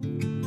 ก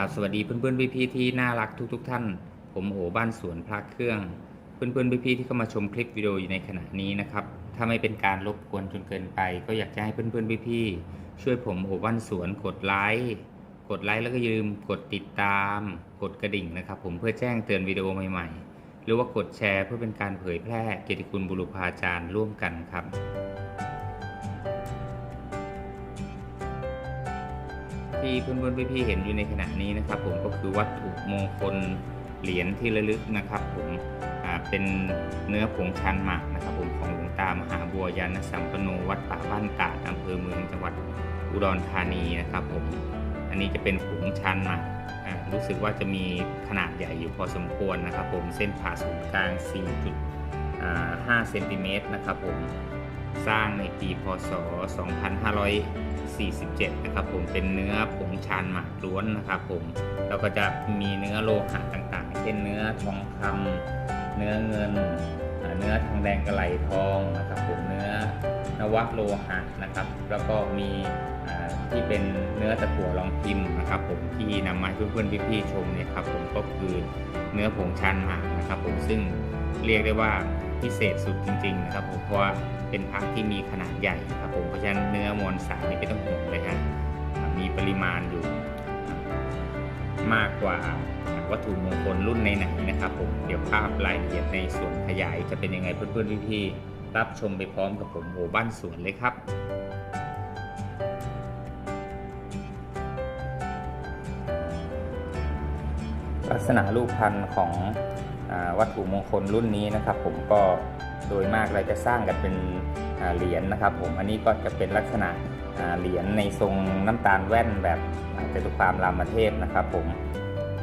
ราบสวัสดีเพื่อนๆพี่ๆที่น่ารักทุกๆทท่าน ผมโอบ้านสวนพระเครื่อง เพื่อนๆพี่ๆที่เข้ามาชมคลิปวิดีโออยู่ในขณะนี้นะครับ ถ้าไม่เป็นการรบกวนจนเกินไป ก็อยากจะให้เพื่อนๆพี่ๆช่วยผมโอบ้านสวนกดไลค์กดไลค์แล้วก็ยืมกดติดตาม กดกระดิ่งนะครับ ผมเพื่อแจ้งเตือนวิดีโอใหม่ๆ หรือว่ากดแชร์เพื่อเป็นการเผยแพร่เกียรติคุณบุรุพาจารย์ร่วมกันครับ ที่เพื่อนๆพี่ๆเห็นอยู่ในขณะนี้นะครับ ผมก็คือวัตถุมงคลเหรียญที่ระลึกนะครับ ผมเป็นเนื้อผงชันหมากนะครับ ผมของหลวงตามหาบัวยานสัมปโนวัดป่าบ้านตาดอำเภอเมืองจังหวัดอุดรธานีนะครับ ผมอันนี้จะเป็นผงชันหมากรู้สึกว่าจะมีขนาดใหญ่อยู่พอสมควรนะครับ ผมเส้นผ่าศูนย์กลาง 4.5 เซนติเมตรนะครับ ผมสร้างในปีพศ 2500 47 นะครับผมเป็นเนื้อผงชานหมากล้วนนะครับผมแล้วก็จะมีเนื้อโลหะต่างๆ เช่นเนื้อทองคำเนื้อเงิน เนื้อทองแดงกระไหลทองนะครับผมเนื้อนวะโลหะนะครับ แล้วก็มีที่เป็นเนื้อตะกั่วรองพิมพ์นะครับผมที่นำมาให้เพื่อนๆพี่ๆชมเนี่ยครับผมก็คือเนื้อผงชานหมากนะครับผมซึ่งเรียกได้ว่าพิเศษสุดจริงๆนะครับผมเพราะว่า เป็นพระที่มีขนาดใหญ่ครับผมเพราะฉะนั้นเนื้อมวลสารนี่ไม่ต้องห่วงเลยฮะมีปริมาณอยู่ มากกว่าวัตถุมงคลรุ่นไหนๆนะครับผมเดี๋ยวภาพรายละเอียดในส่วนขยายจะเป็นยังไงเพื่อนๆพี่ๆรับชมไปพร้อมกับผมโอบ้านสวนเลยครับลักษณะรูปพันธ์ของอวัตถุมงคลรุ่นนี้นะครับ ผมก็ โดยมากเราจะสร้างกันเป็นเหรียญนะครับผมอันนี้ก็จะเป็นลักษณะเหรียญในทรงน้ำตาลแว่นแบบจตุคามรามเทพนะครับผม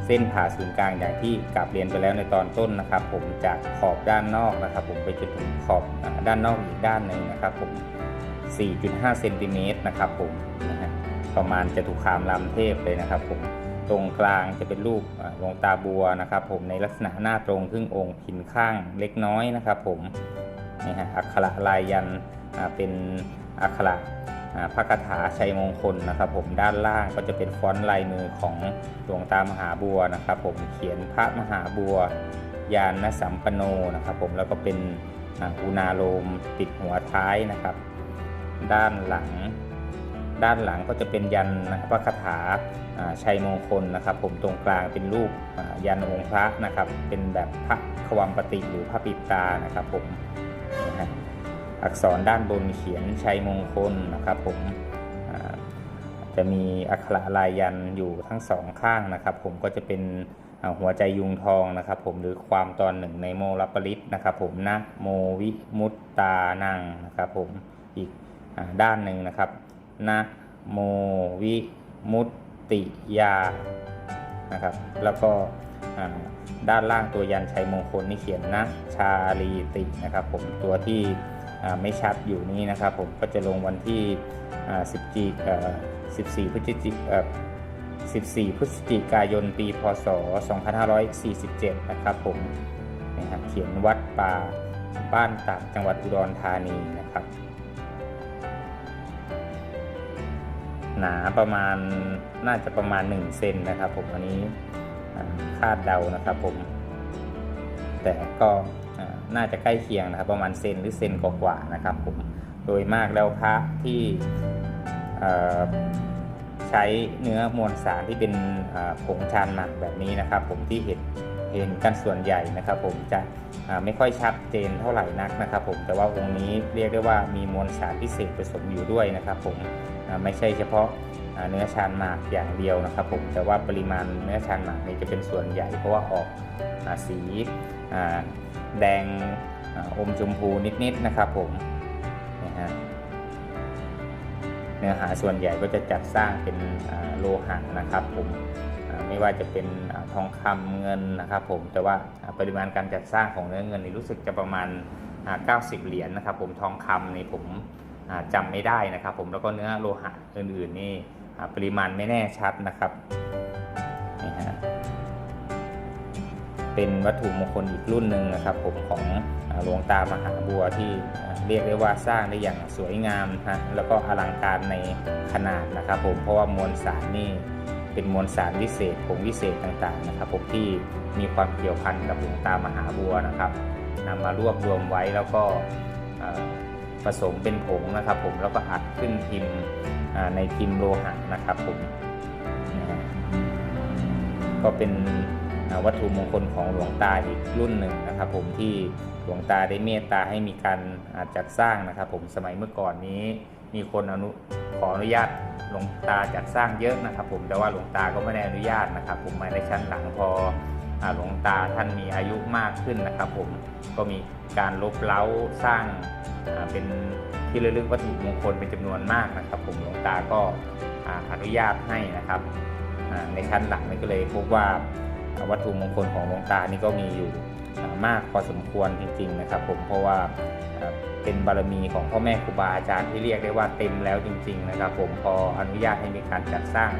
เส้นผ่าศูนย์กลางอย่างที่กลับเรียนไปแล้วในตอนต้นนะครับ ผมจากขอบด้านนอกนะครับ ผมไปจนถึงขอบด้านนอกอีกด้านหนึ่งนะครับ ผม 4.5 เซนติเมตรนะครับ ผมประมาณจตุคามรามเทพเลยนะครับ ผม ตรงกลางจะเป็นรูปหลวงตาบัวนะครับ ผมในลักษณะหน้าตรงครึ่งองค์พินข้างเล็กน้อยนะครับ ผมนี่ฮะอักขระลายยันเป็นอักขระอ่าพระคาถาชัยมงคลนะครับ ผมด้านล่างก็จะเป็นฟอนต์ลายมือของหลวงตามหาบัวนะครับ ผมเขียนพระมหาบัวยานสัมปโนนะครับ ผมแล้วก็เป็นอุณาโลมติดหัวท้ายนะครับ ด้านหลัง ด้านหลังก็จะเป็นยันพระคาถาชัยมงคลนะครับ ผมตรงกลางเป็นรูปยันองค์พระนะครับ เป็นแบบพระควมปฏิหรือพระปิดตานะครับผมอักษรด้านบนเขียนชัยมงคลนะครับผมจะมีอักขระลายยันอยู่ทั้งสองข้างนะครับ ผมก็จะเป็นหัวใจยุงทองนะครับผมหรือความตอนหนึ่งในโมลปริตนะครับผมนะโมวิมุตตานังนะครับผมอีกด้านหนึ่งนะครับ นะโมวิมุตติยานะครับ แล้วก็ด้านล่างตัวยันชัยมงคลนี่เขียนนะชาลีตินะครับผมตัวที่ไม่ชัดอยู่นี้นะครับผมก็จะลงวันที่10 14พฤศจิเอ่อ14 พฤศจิกายน ปี พศ 2547 นะครับผมนะฮะเขียนวัดป่าบ้านตากจังหวัดอุดรธานีนะครับ หนาประมาณน่าจะประมาณ1เซนนะครับ ผมอันนี้คาดเดานะครับผม แต่ก็น่าจะใกล้เคียงนะครับ ประมาณเซนหรือเซนกว่าๆนะครับผมโดยมากแล้วพระที่ใช้เนื้อมวลสารที่เป็นผงชานหมักแบบนี้นะครับ ผมที่เห็นเห็นกันส่วนใหญ่นะครับ ผมจะไม่ค่อยชัดเจนเท่าไหร่นักนะครับ ผมแต่ว่าองค์นี้เรียกได้ว่ามีมวลสารพิเศษผสมอยู่ด้วยนะครับ ผม ไม่ใช่เฉพาะเนื้อชานหมากอย่างเดียวนะครับผมแต่ว่าปริมาณเนื้อชานหมากนี่จะเป็นส่วนใหญ่ เพราะว่าออกสีแดงอมชมพูนิดๆนะครับผมนะฮะเนื้อหาส่วนใหญ่ก็จะจัดสร้างเป็นโลหะนะครับผมไม่ว่าจะเป็นอทองคำเงินนะครับผมแต่ว่าปริมาณการจัดสร้างของเนื้อเงินนี่รู้สึกจะประมาณอ่า90 เหรียญนะครับผมทองคำนี่ผม อ่าจำไม่ได้นะครับ ผมแล้วก็เนื้อโลหะอื่นๆนี่ปริมาณไม่แน่ชัดนะครับนี่ฮะเป็นวัตถุมงคลอีกรุ่นหนึ่งนะครับ ผมของหลวงตามหาบัวที่เรียกได้ว่าสร้างได้อย่างสวยงามฮะแล้วก็อลังการในขนาดนะครับ ผมเพราะว่ามวลสารนี่เป็นมวลสารวิเศษผงวิเศษต่างๆนะครับ ผมที่มีความเกี่ยวพันกับหลวงตามหาบัวนะครับนำมารวบรวมไว้แล้วก็ ผสมเป็นผงนะครับผมแล้วก็อัดขึ้นพิมพ์ในพิมพ์โลหะนะครับผมก็เป็นวัตถุมงคลของหลวงตาอีกรุ่นหนึ่งนะครับผมที่หลวงตาได้เมตตาให้มีการอาจัดสร้างนะครับผมสมัยเมื่อก่อนนี้มีคนอนุขออนุญาตหลวงตาจัดสร้างเยอะนะครับผมแต่ว่าหลวงตาก็ไม่ได้อนุญาตนะครับผมมาในชั้นหลังพอหลวงตาท่านมีอายุมากขึ้นนะครับผมก็มี การลบเล้าสร้างเป็นที่ระลึกวัตถุมงคลเป็นจำนวนมากนะครับ ผมหลวงตาก็อนุญาตให้นะครับในชั้นหลังนี่ก็เลยพบว่าวัตถุมงคลของหลวงตานี่ก็มีอยู่มากพอสมควรจริง ๆ นะครับ ผมเพราะว่าเป็นบารมีของพ่อแม่ครูบาอาจารย์ที่เรียกได้ว่าเต็มแล้วจริง ๆ นะครับ ผมพออนุญาตให้มีการจัดสร้าง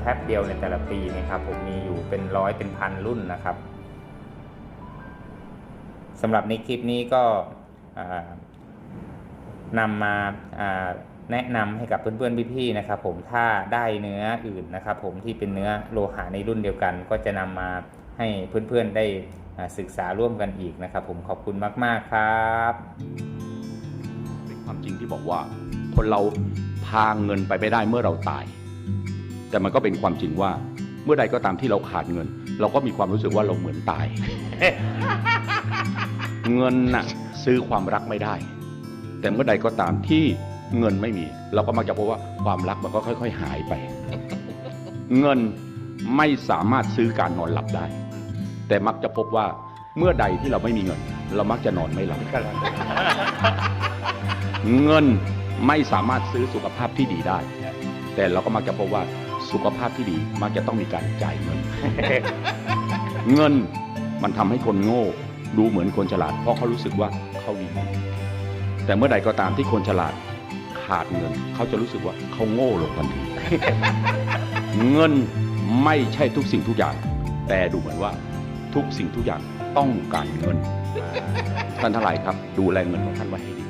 แป๊บเดียวในแต่ละปีนะครับ ผมมีอยู่เป็นร้อยเป็นพันรุ่นนะครับ สำหรับในคลิปนี้ก็นำมาแนะนำให้กับเพื่อนๆพี่ๆนะครับ ผมถ้าได้เนื้ออื่นนะครับ ผมที่เป็นเนื้อโลหะในรุ่นเดียวกัน ก็จะนำมาให้เพื่อนๆได้ศึกษาร่วมกันอีกนะครับ ผมขอบคุณมากๆครับเป็นความจริงที่บอกว่า คนเราพาเงินไปไม่ได้เมื่อเราตาย แต่มันก็เป็นความจริงว่าเมื่อใดก็ตามที่เราขาดเงิน เราก็มีความรู้สึกว่าเราเหมือนตาย เงินน่ะซื้อความรักไม่ได้ แต่เมื่อใดก็ตามที่เงินไม่มี เราก็มักจะพบว่าความรักมันก็ค่อย ๆ หายไป เงินไม่สามารถซื้อการนอนหลับได้ แต่มักจะพบว่าเมื่อใดที่เราไม่มีเงิน เรามักจะนอนไม่หลับเงินไม่สามารถซื้อสุขภาพที่ดีได้ แต่เราก็มักจะพบว่าสุขภาพที่ดีมักจะต้องมีการจ่ายเงิน เงินมันทำให้คนโง่ ดูเหมือนคนฉลาด เพราะเขารู้สึกว่าเขามีเงินแต่เมื่อใดก็ตามที่คนฉลาดขาดเงิน เขาจะรู้สึกว่าเขาโง่ลงทันที เงินไม่ใช่ทุกสิ่งทุกอย่าง แต่ดูเหมือนว่าทุกสิ่งทุกอย่างต้องการเงินท่านทั้งหลายครับ ดูแลเงินของท่านไว้ให้ดี